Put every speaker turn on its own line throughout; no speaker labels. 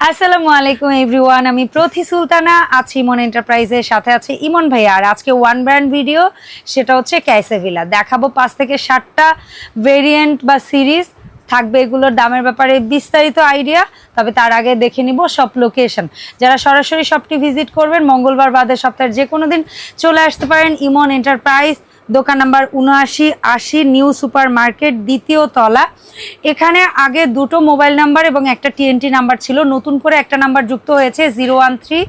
আসসালামু আলাইকুম, এভরিওয়ান। আমি প্রতি সুলতানা, আছি ইমন এন্টারপ্রাইজের সাথে আছে ইমন ভাইয়া আর আজকে ওয়ান ব্র্যান্ড ভিডিও সেটা হচ্ছে ক্যাসেভিলা দেখাবো পাঁচ থেকে ষাটটা ভেরিয়েন্ট বা সিরিজ থাকবে এগুলোর দামের ব্যাপারে বিস্তারিত আইডিয়া, তবে তার আগে দেখে নিব সব লোকেশন যারা সরাসরি শপটি ভিজিট করবেন, মঙ্গলবার বাদে সপ্তাহের যে কোনো দিন চলে আসতে পারেন ইমন এন্টারপ্রাইজ দোকান নাম্বার উনআশি, আশি, নিউ সুপার মার্কেট দ্বিতীয় তলা। এখানে আগে দুটো মোবাইল নাম্বার এবং একটা টিএনটি নাম্বার ছিল। নতুন করে একটা নাম্বার যুক্ত হয়েছে zero one three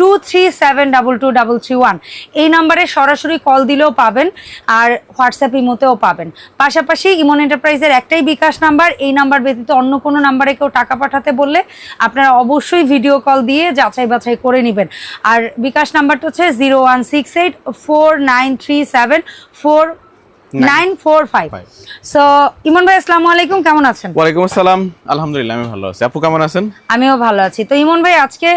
two three seven double two double three one এই নাম্বারে সরাসরি কল দিলেও পাবেন আর হোয়াটসঅ্যাপ ইমোতেও পাবেন। পাশাপাশি ইমন এন্টারপ্রাইজের একটাই বিকাশ নাম্বার। এই নাম্বার ব্যতীত অন্য কোনো নাম্বারে কেউ টাকা পাঠাতে বললে আপনারা অবশ্যই ভিডিও কল দিয়ে যাচাই বাছাই করে নেবেন। আর বিকাশ নাম্বারটা হচ্ছে zero one six eight four nine three seven four nine four five
Five.
So Emon ভাই আসসালামু আলাইকুম কেমন আছেন?
ওয়ালাইকুম আসসালাম। আলহামদুলিল্লাহ আমি ভালো আছি। আপু কেমন আছেন?
আমিও ভালো আছি। তো ইমন ভাই আজকে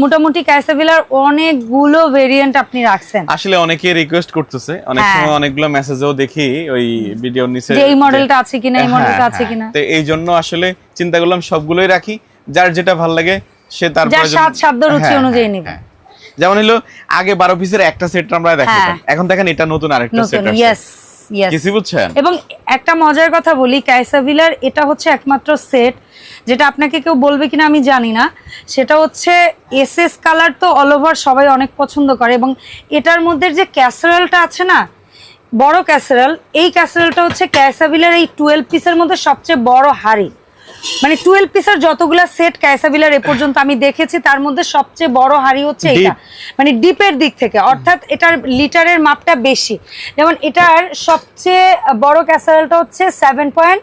মোটামুটি ক্যাসাভিলার অনেকগুলো ভেরিয়েন্ট আপনি রাখছেন।
আসলে অনেকে রিকোয়েস্ট করতেছে। অনেক
হ্যাঁ।
সময় অনেকগুলো মেসেজও দেখি ওই ভিডিওর নিচে
যে এই মডেলটা আছে কিনা এই
হ্যাঁ,
মডেলটা আছে
হ্যাঁ।
কিনা।
তো এই জন্য আসলে চিন্তা করলাম সবগুলোই রাখি। যার যেটা ভালো লাগে সে তার
স্বাদ, রুচি
হ্যাঁ,
অনুযায়ী
হ্যাঁ, হ্যাঁ। যেমন হলো আগে বারো পিসের একটা সেট আমরা দেখাতাম
হ্যাঁ।
এখন দেখেন এটা নতুন আরেকটা সেট কিছু বুঝছেন?
এবং একটা মজার কথা বলি ক্যাসাভিলার এটা হচ্ছে একমাত্র সেট যেটা আপনাকে কেউ বলবে কিনা আমি জানি না। সেটা হচ্ছে এস এস কালার তো অল ওভার সবাই অনেক পছন্দ করে এবং এটার মধ্যে যে ক্যাসারেলটা আছে না বড় ক্যাসারেল এই ক্যাসারেলটা হচ্ছে ক্যাসাভিলার এই টুয়েলভ পিসের মধ্যে সবচেয়ে বড় হাড়ি। মানে টুয়েলভ পিসের যতগুলা সেট ক্যাসাবিলার এ পর্যন্ত আমি দেখেছি তার মধ্যে সবচেয়ে বড় হাড়ি হচ্ছে. এটা মানে ডিপের দিক থেকে অর্থাৎ এটার লিটারের মাপটা বেশি যেমন এটার সবচেয়ে বড় ক্যাসারেলটা হচ্ছে সেভেন পয়েন্ট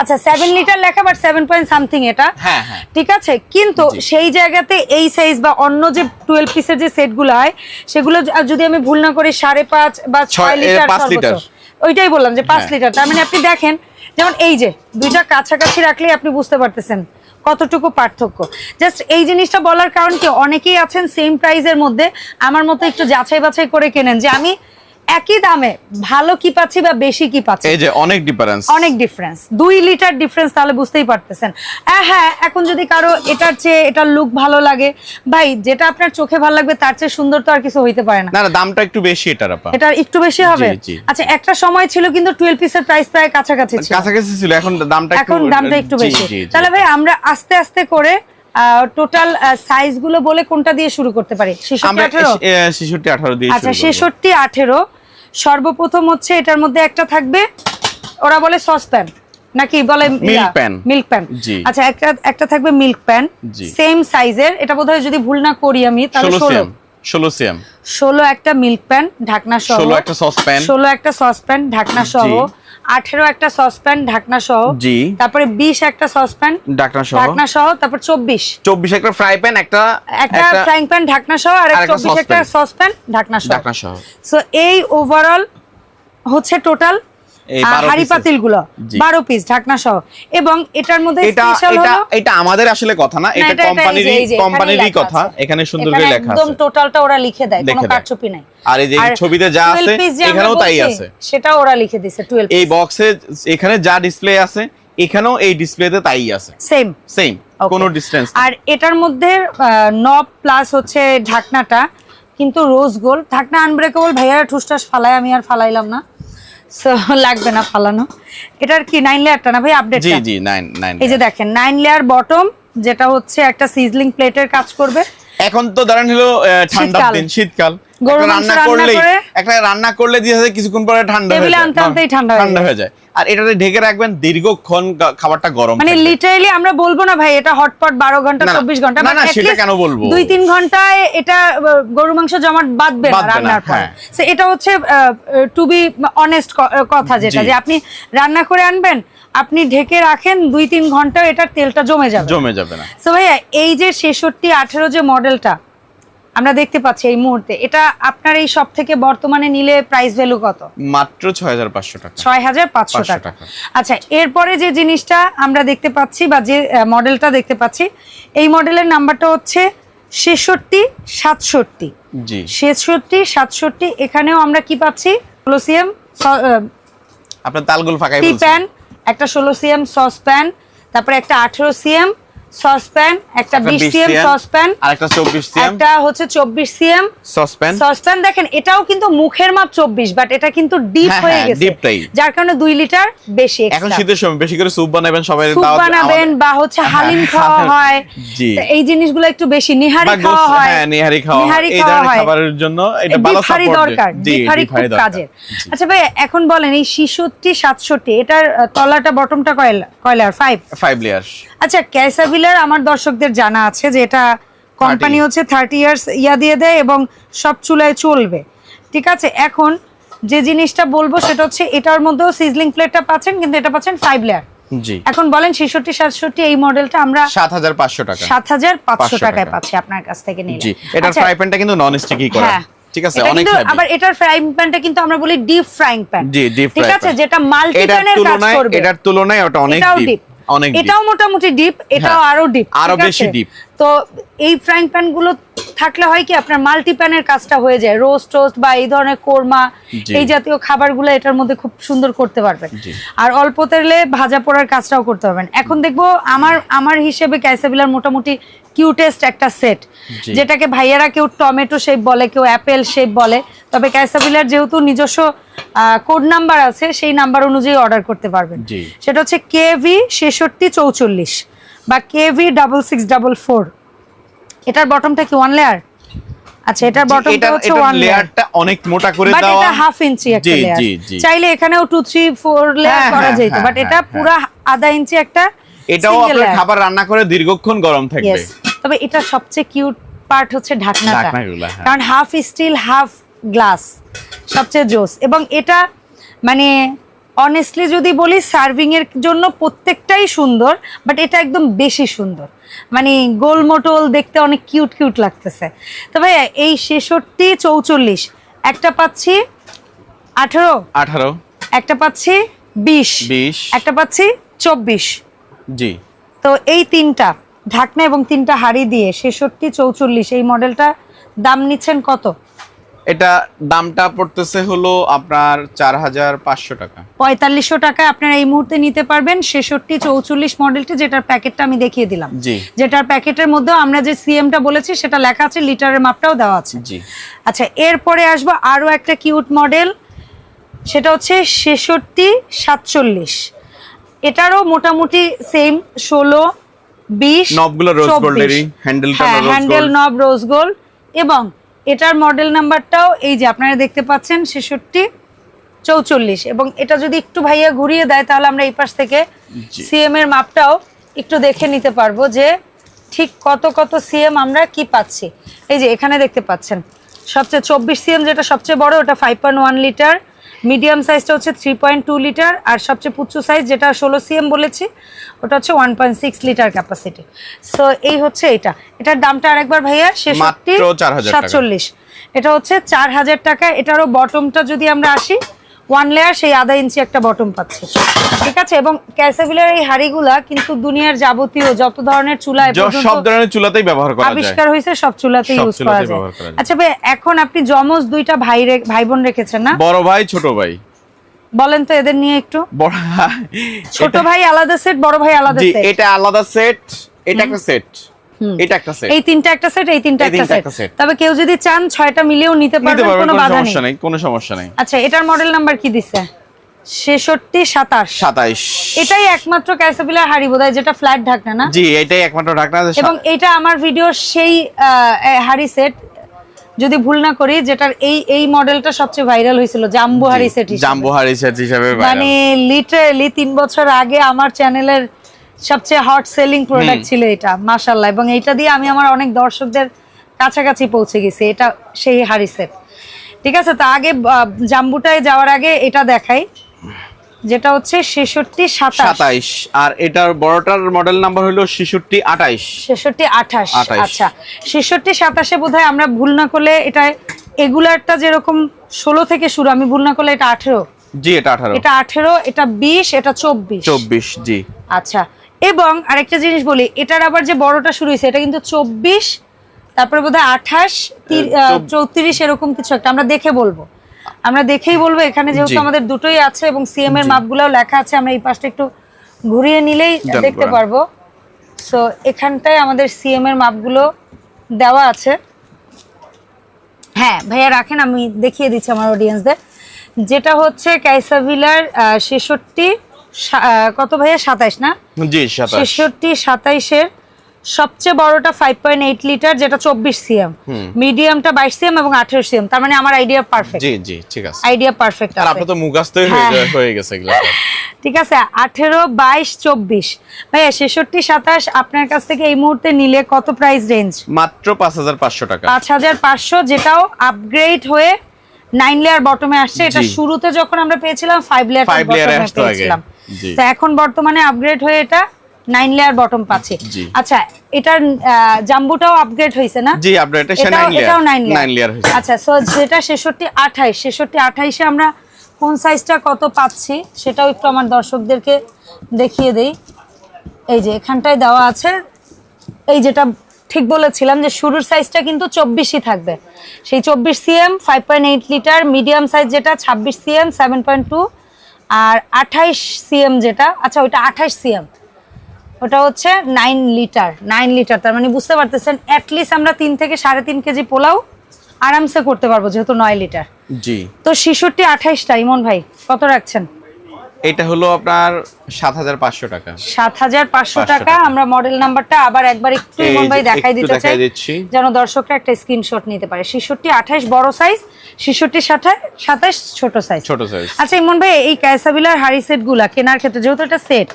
আচ্ছা সেভেন লিটার লেখা বাট সেভেন পয়েন্ট সামথিং এটা
হ্যাঁ, হ্যাঁ।
ঠিক আছে কিন্তু সেই জায়গাতে এই সাইজ বা অন্য যে টুয়েলভ পিসের যে সেটগুলো হয় সেগুলো যদি আমি ভুল না করি সাড়ে পাঁচ বা ছয়
ছয়-
লিটার সর্বোচ্চ। ওইটাই বললাম যে পাঁচ
হ্যাঁ।
লিটার তার মানে আপনি দেখেন যেমন এই যে দুইটা কাছাকাছি রাখলে আপনি বুঝতে পারতেছেন কতটুকু পার্থক্য জাস্ট এই জিনিসটা বলার কারণ কি অনেকেই আছেন সেম প্রাইজের মধ্যে আমার মতো একটু যাচাই বাছাই করে কেনেন যে আমি একই দামে ভালো কি পাচ্ছি বা বেশি কি পাচ্ছি?
এই যে অনেক ডিফারেন্স
অনেক ডিফারেন্স দুই লিটার ডিফারেন্স তাহলে বুঝতেই পারতেছেন। হ্যাঁ এখন যদি কারও এটার চেয়ে এটার লুক ভালো লাগে ভাই যেটা আপনার চোখে ভালো লাগবে তার চেয়ে সুন্দর তো আর কিছু হইতে পারে না।
না না দামটা একটু বেশি এটার আপা।
এটা একটু বেশি হবে? আচ্ছা একটা সময় ছিল কিন্তু 12 পিসের প্রাইস প্রায় কাছাকাছি ছিল।
কাছাকাছি ছিল এখন দামটা একটু
এখন দামটা একটু বেশি। তাহলে ভাই আমরা আস্তে আস্তে করে টোটাল সাইজগুলো বলে কোনটা দিয়ে শুরু করতে পারি?
66 18 দিয়ে
আচ্ছা 66 18 সর্বপ্রথম হচ্ছে এটার মধ্যে একটা থাকবে ওরা বলে সসপ্যান নাকি বলে
মিল্ক প্যান।
Milk pan. আচ্ছা একটা একটা থাকবে মিল্ক প্যান সেম সাইজের এটা বোধহয় যদি ভুল না করি আমি তাহলে
ষোলো
ষোলো।
সেম ষোলো
একটা মিল্ক প্যান ঢাকনা সহ
ষোলো একটা সসপ্যান
ষোলো একটা সসপ্যান ঢাকনা সহ। আঠেরো একটা সসপ্যান ঢাকনা সহ
জি।
তারপরে বিশ একটা সসপ্যান
ঢাকনা সহ।
ঢাকনা সহ তারপর চব্বিশ।
চব্বিশ একটা ফ্রাই প্যান একটা
একটা ফ্রাইং প্যান ঢাকনা সহ আর চব্বিশ একটা সসপ্যান। ঢাকনা সহ।
ঢাকনা সহ।
সো এই ওভারঅল হচ্ছে টোটাল
এই 12
হাড়ি
পাতিলগুলো
বারো পিস ঢাকনা সহ এবং এটার মধ্যে
এটা এটা আমাদের আসলে কথা না এটা কোম্পানিরই কোম্পানিরই কথা এখানে সুন্দর করে লেখা
একদম টোটালটা ওরা লিখে দেয় কোনো কারচুপি নাই।
আর এই যে ছবিতে যা
12
আছে,
piece যে আমরা
এখানেও তাই আছে।
সেটা ওরা লিখে দিছে 12
এই বক্সে এখানে যা ডিসপ্লে আছে এখানেও এই ডিসপ্লেতে তাই আছে।
Same
same
Okay.
কোনো ডিসটেন্স
আর এটার মধ্যে নব প্লাস হচ্ছে ঢাকনাটা কিন্তু রোজ গোল্ড ঢাকনা আনব্রেকেবল ভাইয়ারা ঠুসটাস ফালায় আমি আর ফালাইলাম না। সো লাগবে না ফালানো। এটার কি নাইন লেয়ারটা না ভাই আপডেট
জি জি নাইন নাইন
এই যে দেখেন নাইন লেয়ার বটম যেটা হচ্ছে একটা সিজলিং প্লেটের কাজ করবে।
এখন তো ধরেন হলো ঠান্ডার। দিন শীতকাল। রান্না
করলে
একটা রান্না করলে দিয়ে কিছুক্ষণ পরে ঠান্ডা হয়ে যায়।
আনতে আনতেই ঠান্ডা
ঠান্ডা হয়ে যায়। আর এটাতে ঢেকে রাখবেন দীর্ঘক্ষণ খাবারটা গরম
মানে। লিটারালি আমরা বলব না ভাই এটা হটপট বারো ঘণ্টা
না, না,
চব্বিশ ঘণ্টা
না, না, সেটা কেন বলব?
দুই তিন ঘন্টায় এটা গরু মাংস জমাট বাঁধবে না রান্নার পর
হ্যাঁ।
এটা হচ্ছে টু বি অনেস্ট কথা যেটা যে আপনি রান্না করে আনবেন আপনি ঢেকে রাখেন দুই তিন ঘণ্টা এটার তেলটা জমে যাবে
জমে যাবে না
সো ভাইয়া এই যে ছেষট্টি আঠেরো যে মডেলটা আমরা দেখতে পাচ্ছি এই মুহূর্তে। এটা আপনার এই সব থেকে বর্তমানে নিলে প্রাইস ভ্যালু কত?
মাত্র ছয় হাজার পাঁচশো টাকা।
ছয় হাজার পাঁচশো টাকা।
টাকা।
আচ্ছা এরপরে যে জিনিসটা আমরা দেখতে পাচ্ছি বা যে মডেলটা দেখতে পাচ্ছি এই মডেলের নাম্বারটা হচ্ছে ছেষট্টি সাতষট্টি।
জি।
ছেষট্টি সাতষট্টি এখানেও আমরা কি পাচ্ছি? ষোলো সিএম
আপনার তালগুল ফাঁকাই
প্যান একটা ষোলো সিএম সস প্যান তারপরে একটা আঠেরো সিএম সসপ্যান একটা
একটা
বিশ
20
সিএম সসপ্যান
আর একটা চব্বিশ সিএম।
একটা হচ্ছে চব্বিশ সিএম।
সসপ্যান।
সসপ্যান দেখেন এটাও কিন্তু মুখের মাপ চব্বিশ বাট এটা কিন্তু ডিপ
হ্যাঁ,
হয়ে
হ্যাঁ,
গেছে। যার কারণে দুই লিটার বেশি
এখন শীতের সময় বেশি করে স্যুপ বানাবেন সবাই
স্যুপ বানাবেন বা হচ্ছে
হ্যাঁ,
হালিম খাওয়া
হ্যাঁ।
এই জিনিসগুলো একটু বেশি নিহারি খাওয়া হয়।
হ্যাঁ নিহারি খাওয়া হয়।
নিহারি
এই
খাওয়া
ধরনের। খাবারের জন্য এটা ভালো সাপোর্ট
দরকার হাঁড়ি খুব কাজের। আচ্ছা ভাই এখন বলেন এই শিশুটি সাতষট্টি এটার তলাটা বটমটা কয়লা কয়লার ফাইভ
ফাইভ লেয়ার
আচ্ছা ক্যাসাবিলার আমার দর্শকদের জানা আছে যে এটা কোম্পানি হচ্ছে থার্টি ইয়ার্স ইয়া দিয়ে দেয় এবং সব চুলায় চলবে। ঠিক আছে এখন যে জিনিসটা বলব সেটা হচ্ছে এটার মধ্যেও সিজলিং প্লেটটা পাচ্ছেন কিন্তু এটা পাচ্ছেন ফাইভ লেয়ার এখন বলেন ছেষট্টি সাতষট্টি এই মডেলটা আমরা
সাত হাজার পাঁচশো টাকা।
সাত হাজার পাঁচশো টাকায় পাচ্ছি আপনার কাছ থেকে নিলে। আচ্ছা,
ফ্রাই প্যানটা কিন্তু নন স্টিকই করা।
হ্যাঁ।
ঠিক আছে অনেক
আবার এটার ফ্রাইং প্যানটা কিন্তু আমরা বলি ডিপ ফ্রাইং প্যান
জি, deep
ঠিক আছে যেটা মাল্টি প্যানের কাজ করবে।
এটার তুলনায় ওটা অনেক ডিপ
ডিপ
অনেক
এটাও মোটামুটি ডিপ এটাও
হ্যাঁ,
আরও ডিপ
আরও বেশি ডিপ
তো এই ফ্রাইং প্যানগুলো থাকলে হয় কি আপনার মাল্টি প্যানের কাজটা হয়ে যায় রোস্ট টোস্ট বা এই ধরনের কোরমা এই জাতীয় খাবারগুলো এটার মধ্যে খুব সুন্দর করতে পারবেন আর অল্প তেলে ভাজা পোড়ার কাজটাও করতে পারবেন। এখন দেখব আমার আমার হিসেবে ক্যাসেবিলার মোটামুটি কিউটেস্ট একটা সেট যেটাকে ভাইয়ারা কেউ টমেটো শেপ বলে কেউ অ্যাপেল শেপ বলে। তবে ক্যাসাবিলার যেহেতু নিজস্ব কোড নাম্বার আছে সেই নাম্বার অনুযায়ী অর্ডার করতে পারবেন। সেটা হচ্ছে কেভি ছেষট্টি চৌচল্লিশ বা KV double six double four এটার বটমটা কি ওয়ান লেয়ার আচ্ছা এটার বটমটা হচ্ছে ওয়ান
লেয়ারটা অনেক মোটা করে
বাট এটা হাফ ইঞ্চি একটা লেয়ার। চাইলে এখানেও টু থ্রি ফোর লেয়ার
হ্যাঁ,
করা
হ্যাঁ,
যেত
হ্যাঁ,
বাট এটা
হ্যাঁ,
পুরা আধা ইঞ্চি একটা
এটাও আপনার খাবার রান্না করে দীর্ঘক্ষণ গরম থাকবে।
তবে এটা সবচেয়ে কিউট পার্ট হচ্ছে ঢাকনাটা।
হ্যাঁ।
কারণ হাফ স্টিল হাফ গ্লাস সবচেয়ে জোস। এবং এটা মানে অনেস্টলি যদি বলি সার্ভিং এর জন্য প্রত্যেকটাই সুন্দর বাট এটা একদম বেশি সুন্দর। মানে গোল মোটল দেখতে অনেক কিউট কিউট লাগতেছে। তো ভাইয়া এই ছেষট্টি চৌচল্লিশ একটা পাচ্ছি আঠেরো
আঠারো।
একটা পাচ্ছি বিশ
বিশ।
একটা পাচ্ছি চব্বিশ।
জি।
তো এই তিনটা। ঢাকনা এবং তিনটা হাড়ি দিয়ে ছেষট্টি চৌচল্লিশ এই মডেলটা দাম নিচ্ছেন কত?
এটা দামটা পড়তেছে হলো আপনার চার হাজার পাঁচশো টাকা।
পঁয়তাল্লিশশো টাকা আপনারা এই মুহূর্তে নিতে পারবেন ছেষট্টি চৌচল্লিশ মডেলটি যেটার প্যাকেটটা আমি দেখিয়ে দিলাম। যেটার প্যাকেটের মধ্যেও আমরা যে সিএমটা বলেছি সেটা লেখা আছে লিটারের মাপটাও দেওয়া আছে। আচ্ছা এরপরে আসব আরও একটা কিউট মডেল সেটা হচ্ছে ছেষট্টি সাতচল্লিশ। এটারও মোটামুটি সেম ষোলো বিশ
নবগুলো rose
চব্বিশ।
gold-এরই,
হ্যাঁ হ্যান্ডেল। নব রোজ গোল্ড এবং এটার মডেল নাম্বারটাও এই যে আপনারা দেখতে পাচ্ছেন ছেষট্টি চৌচল্লিশ। এবং এটা যদি একটু ভাইয়া ঘুরিয়ে দেয় তাহলে আমরা এই পাশ থেকে সিএম এর মাপটাও একটু দেখে নিতে পারব যে ঠিক কত কত সিএম আমরা কি পাচ্ছি। এই যে এখানে দেখতে পাচ্ছেন সবচেয়ে চব্বিশ সিএম যেটা সবচেয়ে বড় ওটা five point one litre medium সাইজটা হচ্ছে থ্রি পয়েন্ট টু লিটার আর সবচেয়ে পুচ্ছু সাইজ যেটা ষোলো সিএম বলেছি ওটা হচ্ছে one point six litre capacity so এই হচ্ছে এটা। এটার দামটা আরেকবার ভাইয়া ছেষট্টি
মাত্র 4,000 টাকা।
সাতচল্লিশ। এটা হচ্ছে চার হাজার টাকা। এটারও বটমটা যদি আমরা আসি ওয়ান লেয়ার সেই আধা ইঞ্চি একটা বটম পাচ্ছি। ঠিক আছে? এবং ক্যাসাবিলার এই হাড়িগুলা কিন্তু দুনিয়ার যাবতীয় যত ধরনের চুলা এ পর্যন্ত
সব ধরনের চুলাতেই ব্যবহার করা যায়।
আবিষ্কার হয়েছে সব
চুলাতেই
ইউজ করা যায়। আচ্ছা ভাই এখন আপনি জমজ দুইটা ভাই ভাই বোন রেখেছেন না?
বড় ভাই ছোট ভাই।
বলেন তো এদের নিয়ে একটু। ছোট ভাই আলাদা সেট বড় ভাই আলাদা সেট
এটা আলাদা সেট এটা একটা সেট এটা একটা সেট
এই তিনটা একটা সেট এই তিনটা একটা সেট তবে কেউ যদি চান ছয়টা মিলিয়েও নিতে
নিতে
পারবেন
পারবেন
কোনো
কোনো
বাধা নেই।
কোনো সমস্যা নেই।
আচ্ছা এটার মডেল নাম্বার কি দিছে? এটাই একমাত্র ক্যাসাবিলার হাড়ি বোধহয় যেটা ফ্ল্যাট ঢাকনা না?
জি এটাই একমাত্র ঢাকনা
এবং এটা আমার ভিডিওর সেই হাড়ি সেট যদি ভুল না করি যেটার এই এই মডেলটা সবচেয়ে ভাইরাল হয়েছিল জাম্বু হাড়ি সেট
জাম্বো হারি সেট হিসেবে
মানে লিটারালি তিন বছর আগে আমার চ্যানেলের সবচেয়ে হট সেলিং প্রোডাক্ট ছিল এটা মাশাল্লাহ এবং এইটা দিয়ে আমি আমার অনেক দর্শকদের কাছাকাছি পৌঁছে গেছি এটা সেই হাড়ি সেট। ঠিক আছে তো আগে জাম্বুটায় যাওয়ার আগে এটা দেখাই। যেটা হচ্ছে ছেষট্টি
সাতাইশ। আর এটার বড়টার মডেল নাম্বার হলো ছেষট্টি আঠাইশ।
ছেষট্টি আঠাশ আচ্ছা। ছেষট্টি সাতাশে বোধহয় আমরা ভুল না করলে এটা এগুলারটা যেরকম ষোলো থেকে শুরু আমি ভুল না করলে এটা আঠেরো।
জি এটা আঠারো।
এটা আঠেরো এটা বিশ এটা চব্বিশ।
চব্বিশ জি।
আচ্ছা। এবং আরেকটা জিনিস বলি এটার আবার যে বড়টা শুরু হয়েছে এটা কিন্তু চব্বিশ তারপরে বোধহয় আঠাশ চৌত্রিশ এরকম কিছু একটা আমরা দেখে বলব। আমরা দেখেই বলব এখানে যেহেতু আমাদের দুটোই আছে এবং সিএম এর। মাপগুলোও লেখা আছে আমরা এই পাশটা একটু ঘুরিয়ে নিলেই দেখতে পারব। সো এখানটায় আমাদের সিএম এর মাপগুলো দেওয়া আছে। হ্যাঁ ভাইয়া রাখেন আমি দেখিয়ে দিচ্ছি আমার অডিয়েন্সদের যেটা হচ্ছে ক্যাসাভিলার ছেষট্টি কত ভাইয়া? সাতাইশ না? ছেষট্টি সাতাইশের সবচেয়ে বড়টা ফাইভ পয়েন্ট এইট লিটার যেটা চব্বিশ সিএম মিডিয়ামটা বাইশ সিএম এবং আঠেরো সিএম তার মানে আমার আইডিয়া পারফেক্ট
জি জি ঠিক আছে।
আইডিয়া পারফেক্ট
আর
আছে
আপনার তো মুগাস্তই হয়ে
হ্যাঁ।
গেছে এগুলো।
ঠিক আছে আঠেরো বাইশ চব্বিশ। ভাইয়া ছেষট্টি সাতাশ আপনার কাছ থেকে এই মুহূর্তে নিলে কত প্রাইস রেঞ্জ
মাত্র পাঁচ হাজার পাঁচশো টাকা।
পাঁচ হাজার পাঁচশো যেটাও আপগ্রেড হয়ে নাইন লেয়ার বটমে আসছে। এটা শুরুতে যখন আমরা পেয়েছিলাম ফাইভ লেয়ার পেয়েছিলাম। তো এখন বর্তমানে আপগ্রেড হয়ে এটা নাইন লেয়ার বটম পাচ্ছি। আচ্ছা এটার জাম্বুটাও আপগ্রেড হয়েছে না?
জি আপনার এটা
এটাও
নাইন লেয়ার হয়েছে।
আচ্ছা সো যেটা ছেষট্টি আঠাইশ ছেষট্টি আঠাইশে আমরা কোন সাইজটা কত পাচ্ছি সেটাও একটু আমার দর্শকদেরকে দেখিয়ে দেই। এই যে এখানটায় দেওয়া আছে। এই যেটা ঠিক বলেছিলাম যে শুরুর সাইজটা কিন্তু চব্বিশই থাকবে। সেই চব্বিশ CM five point eight litre medium size যেটা ছাব্বিশ সিএম সেভেন পয়েন্ট টু আর আঠাইশ সিএম যেটা আচ্ছা ওইটা আঠাইশ সিএম ওটা হচ্ছে নাইন লিটার নাইন লিটার তার মানে বুঝতে পারতেছেন অ্যাটলিস্ট আমরা তিন থেকে সাড়ে তিন কেজি পোলাও আরামসে করতে পারব যেহেতু নয় লিটার
জি।
তো শিশুটি আঠাইশটা ইমন ভাই কত রাখছেন?
এটা হলো আপনার সাত হাজার পাঁচশো টাকা।
সাত হাজার পাঁচশো টাকা।
টাকা।
আমরা মডেল নাম্বারটা আবার একবার একটু ইমন ভাই দেখাই দিতে চাই যেন দর্শকরা একটা স্ক্রিনশট নিতে পারে। শিশুরটি আঠাইশ বড় সাইজ শিশুরটি সাতাইশ ছোট সাইজ
ছোট সাইজ
আচ্ছা ইমন ভাই এই ক্যাসাবিলার হাড়ি সেটগুলা কেনার ক্ষেত্রে যেহেতু এটা সেট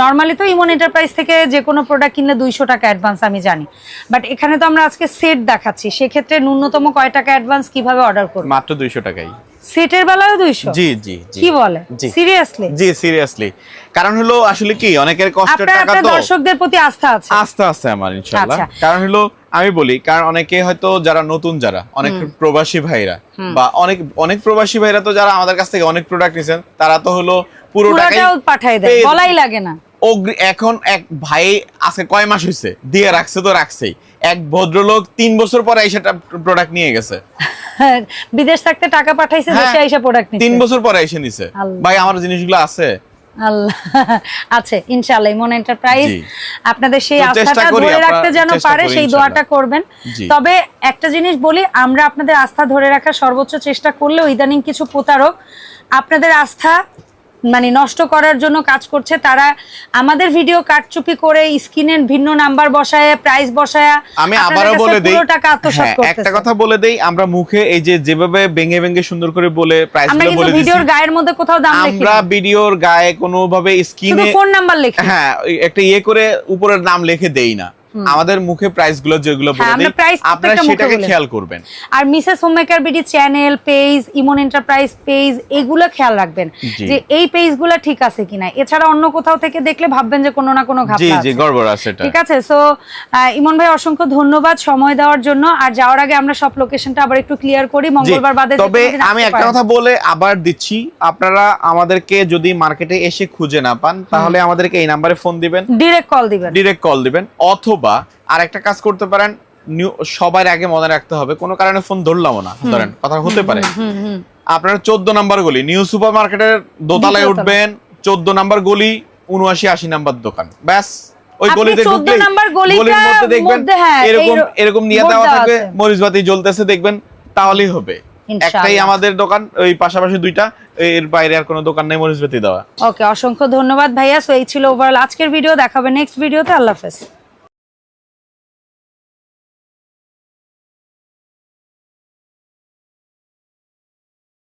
নর্মালি তো ইমন এন্টারপ্রাইজ থেকে যে কোনো প্রোডাক্ট কিনলে দুইশো টাকা অ্যাডভান্স আমি জানি। বাট এখানে তো আমরা আজকে সেট দেখাচ্ছি। সেক্ষেত্রে ন্যূনতম কয় টাকা অ্যাডভান্স কীভাবে অর্ডার করব?
মাত্র দুইশো টাকাই।
সেটের বেলায় দুইশো?
জি জি
কি বলে? সিরিয়াসলি
জি সিরিয়াসলি কারণ হলো আসলে কি অনেকের কষ্টের টাকা তো।
দর্শকদের প্রতি আস্থা আছে?
আস্তে আস্তে আমার ইনশাআল্লাহ।
আচ্ছা।
কারণ হলো আমি বলি কারণ অনেকে হয়তো যারা নতুন যারা অনেক প্রবাসী ভাইরা বা অনেক অনেক প্রবাসী ভাইরা তো যারা আমাদের কাছ থেকে অনেক প্রোডাক্ট নিছেন তারা তো হলো পুরো টাকাই
পাঠাই দেয় বলাই লাগে না।
অগ্রি- এখন এক ভাই আজকে কয় মাস হয়েছে দিয়ে রাখছে তো রাখছেই। এক ভদ্রলোক তিন বছর পরে সেটা প্রোডাক্ট নিয়ে গেছে।
বিদেশ থাকতে টাকা পাঠাইছে
হ্যাঁ,
দেশে আইসা প্রোডাক্ট নিচ্ছে
তিন বছর পরে এসে নিছে। ভাই আমার জিনিসগুলো আছে?
আল্লাহ। আছে ইনশাআল্লাহ ইমন এন্টারপ্রাইজ আপনাদের সেই আস্থাটা ধরে রাখতে যেন পারে সেই। দোয়াটা করবেন। তবে একটা জিনিস বলি আমরা আপনাদের আস্থা ধরে রাখার সর্বোচ্চ চেষ্টা করলেও ইদানিং কিছু প্রতারক আপনাদের আস্থা মানে নষ্ট করার জন্য কাজ করছে তারা আমাদের ভিডিও কাটচুপি করে স্ক্রিনের ভিন্ন নাম্বার বসায় প্রাইস বসায়
আমি আবারও বলে দেই
টাকা আত্মসাৎ
হ্যাঁ, একটা কথা বলে দেই আমরা মুখে এই যে যেভাবে বেঙ্গে বেঙ্গে সুন্দর করে বলে প্রাইস
আমরা কিন্তু
বলে
ভিডিওর গায়ের মধ্যে কোথাও দাম লিখি
আমরা ভিডিওর গায়ে কোনো ভাবে
শুধু
স্ক্রিনে
ফোন নাম্বার লিখি।
হ্যাঁ একটা ইয়ে করে উপরের নাম লিখে দেই না। আমাদের মুখে প্রাইসগুলো যেগুলো
হ্যাঁ,
বলে আপনারা সেটাকে খেয়াল করবেন।
আর Mrs homemaker BD channel page Emon enterprise page এগুলো খেয়াল রাখবেন যে এই পেজগুলো ঠিক আছে কিনা। এছাড়া অন্য কোথাও থেকে দেখলে ভাববেন যে কোনো না কোনো
জি গড়বড় আছে
ঠিক আছে? সো ইমন ভাই অসংখ্য ধন্যবাদ সময় দেওয়ার জন্য। আর যাওয়ার আগে আমরা সব লোকেশনটা আবার একটু ক্লিয়ার করি। মঙ্গলবার বাদে
তবে আমি একটা কথা বলে আবার দিচ্ছি। আপনারা আমাদেরকে যদি মার্কেটে এসে খুঁজে না পান তাহলে আমাদেরকে এই নাম্বারে ফোন দিবেন।
ডিরেক্ট কল দিবেন।
ডিরেক্ট কল দিবেন। অথবা আর একটা কাজ করতে পারেন সবার আগে মনে রাখতে হবে কোনো কারণে ফোন ধরলাম না। ধরেন কথা হতে পারে। আপনার চোদ্দ নাম্বার গলি নিউ সুপার মার্কেটের দোতলায় উঠবেন চোদ্দ নাম্বার গলি উনআশি আশি নাম্বার দোকান। ব্যাস ওই গলিতে
14
ঢুকলেই
নাম্বার গলিটার
গলির মধ্যে দেখবেন
হ্যাঁ,
এরকম এরকম নিয়ে
বোর্ড
দেওয়া
দেওয়া
থাকবে মরিচবাতি জ্বলতেছে দেখবেন তাহলেই হবে। একটাই আমাদের দোকান ওই পাশাপাশি দুইটা এর বাইরে আর কোনো দোকান নেই মরিচবাতি দেওয়া।
ওকে অসংখ্য ধন্যবাদ ভাইয়া। সো এই ছিল ওভারঅল আজকের ভিডিও দেখাবে নেক্সট ভিডিওতে আল্লাহ হাফেজ।